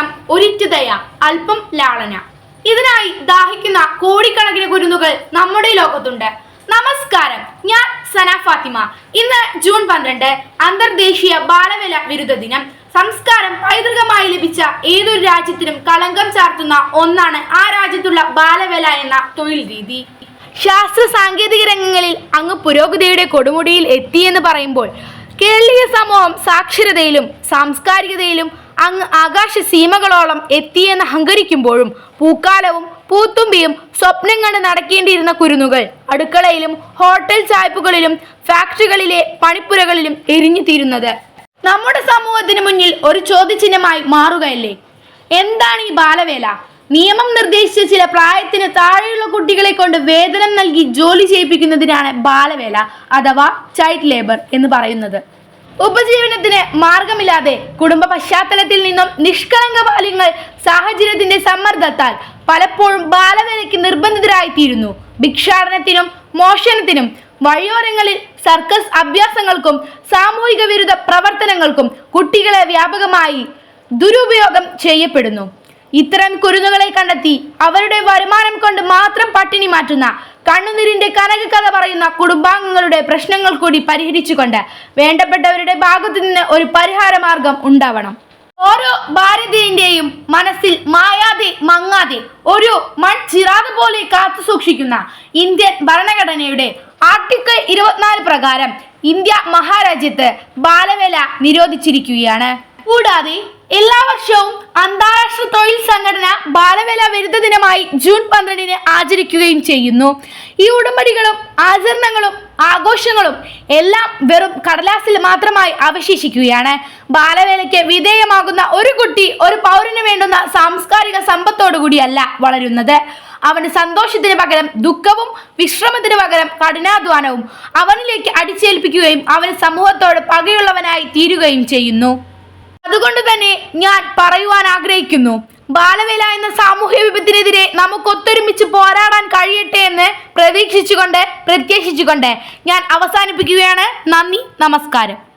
വേണം ഒരിറ്റു ദയ അല്പം ലാളന. ഇതിനായി ദാഹിക്കുന്ന കോടിക്കണക്കിന് കുരുന്നുകൾ നമ്മുടെ ലോകത്തുണ്ട്. നമസ്കാരം ഞാൻ സന ഫാത്തിമ. ഇന്ന് ജൂൺ പന്ത്രണ്ട് അന്തർദേശീയ ബാലവേല വിരുദ്ധ ദിനം. സംസ്കാരം പൈതൃകമായി ലഭിച്ച ഏതൊരു രാജ്യത്തിനും കളങ്കം ചാർത്തുന്ന ഒന്നാണ് ആ രാജ്യത്തുള്ള ബാലവേല എന്ന തൊഴിൽ രീതി. ശാസ്ത്ര സാങ്കേതിക രംഗങ്ങളിൽ അങ്ങ് പുരോഗതിയുടെ കൊടുമുടിയിൽ എത്തിയെന്ന് പറയുമ്പോൾ കേരളീയ സമൂഹം സാക്ഷരതയിലും സാംസ്കാരികതയിലും അങ്ങ് ആകാശ സീമകളോളം എത്തിയെന്ന് അഹങ്കരിക്കുമ്പോഴും പൂക്കാലവും പൂത്തുമ്പിയും സ്വപ്നം കണ്ട് നടക്കേണ്ടിയിരുന്ന കുരുന്നുകൾ അടുക്കളയിലും ഹോട്ടൽ ചായ്പുകളിലും ഫാക്ടറികളിലെ പണിപ്പുരകളിലും എരിഞ്ഞു തീരുന്നത്. നമ്മുടെ സമൂഹത്തിന് മുന്നിൽ ഒരു ചോദ്യചിഹ്നമായി മാറുകയല്ലേ? എന്താണ് ഈ ബാലവേല? നിയമം നിർദ്ദേശിച്ച ചില പ്രായത്തിന് താഴെയുള്ള കുട്ടികളെ കൊണ്ട് വേതനം നൽകി ജോലി ചെയ്യിപ്പിക്കുന്നതിനാണ് ബാലവേല അഥവാ ചൈൽഡ് ലേബർ എന്ന് പറയുന്നത്. ഉപജീവനത്തിന് മാർഗമില്ലാതെ കുടുംബ പശ്ചാത്തലത്തിൽ നിന്നും നിഷ്കളങ്ക ബാല്യങ്ങൾ സാഹചര്യത്തിന്റെ സമ്മർദ്ദത്താൽ പലപ്പോഴും ബാലവേലയ്ക്ക് നിർബന്ധിതരായിത്തീരുന്നു. ഭിക്ഷാടനത്തിനും മോഷണത്തിനും വഴിയോരങ്ങളിൽ സർക്കസ് അഭ്യാസങ്ങൾക്കും സാമൂഹിക വിരുദ്ധ പ്രവർത്തനങ്ങൾക്കും കുട്ടികളെ വ്യാപകമായി ദുരുപയോഗം ചെയ്യപ്പെടുന്നു. ഇത്തരം കുരുന്നുകളെ കണ്ടെത്തി അവരുടെ വരുമാനം കൊണ്ട് മാത്രം പട്ടിണി മാറ്റുന്ന കണ്ണുനീരിന്റെ കനക കഥ പറയുന്ന കുടുംബാംഗങ്ങളുടെ പ്രശ്നങ്ങൾ കൂടി പരിഹരിച്ചുകൊണ്ട് വേണ്ടപ്പെട്ടവരുടെ ഭാഗത്തു നിന്ന് ഒരു പരിഹാര മാർഗം ഉണ്ടാവണം. ഓരോ ഭാരതീയന്റെയും മനസ്സിൽ മായാതെ മങ്ങാതെ ഒരു മൺ ചിറാത് പോലെ കാത്തു സൂക്ഷിക്കുന്ന ഇന്ത്യൻ ഭരണഘടനയുടെ ആർട്ടിക്കിൾ ഇരുപത്തിനാല് പ്രകാരം ഇന്ത്യ മഹാരാജ്യത്ത് ബാലവേല നിരോധിച്ചിരിക്കുകയാണ്. കൂടാതെ എല്ലാ വർഷവും അന്താരാഷ്ട്ര തൊഴിൽ സംഘടന ബാലവേല വിരുദ്ധ ദിനമായി ജൂൺ പന്ത്രണ്ടിന് ആചരിക്കുകയും ചെയ്യുന്നു. ഈ ഉടമ്പടികളും ആചരണങ്ങളും ആഘോഷങ്ങളും എല്ലാം വെറും കടലാസിൽ മാത്രമായി അവശേഷിക്കുകയാണ്. ബാലവേലയ്ക്ക് വിധേയമാകുന്ന ഒരു കുട്ടി ഒരു പൗരന് വേണ്ടുന്ന സാംസ്കാരിക സമ്പത്തോടുകൂടിയല്ല വളരുന്നത്. അവന് സന്തോഷത്തിന് പകരം ദുഃഖവും വിശ്രമത്തിന് പകരം കഠിനാധ്വാനവും അവനിലേക്ക് അടിച്ചേൽപ്പിക്കുകയും അവന് സമൂഹത്തോട് പകയുള്ളവനായി തീരുകയും ചെയ്യുന്നു. അതുകൊണ്ട് തന്നെ ഞാൻ പറയുവാൻ ആഗ്രഹിക്കുന്നു. ബാലവേല എന്ന സാമൂഹ്യ വിപത്തിനെതിരെ നമുക്ക് ഒത്തൊരുമിച്ച് പോരാടാൻ കഴിയട്ടെ എന്ന് പ്രതീക്ഷിച്ചുകൊണ്ട് പ്രത്യാശിച്ചുകൊണ്ട് ഞാൻ അവസാനിപ്പിക്കുകയാണ്. നന്ദി നമസ്കാരം.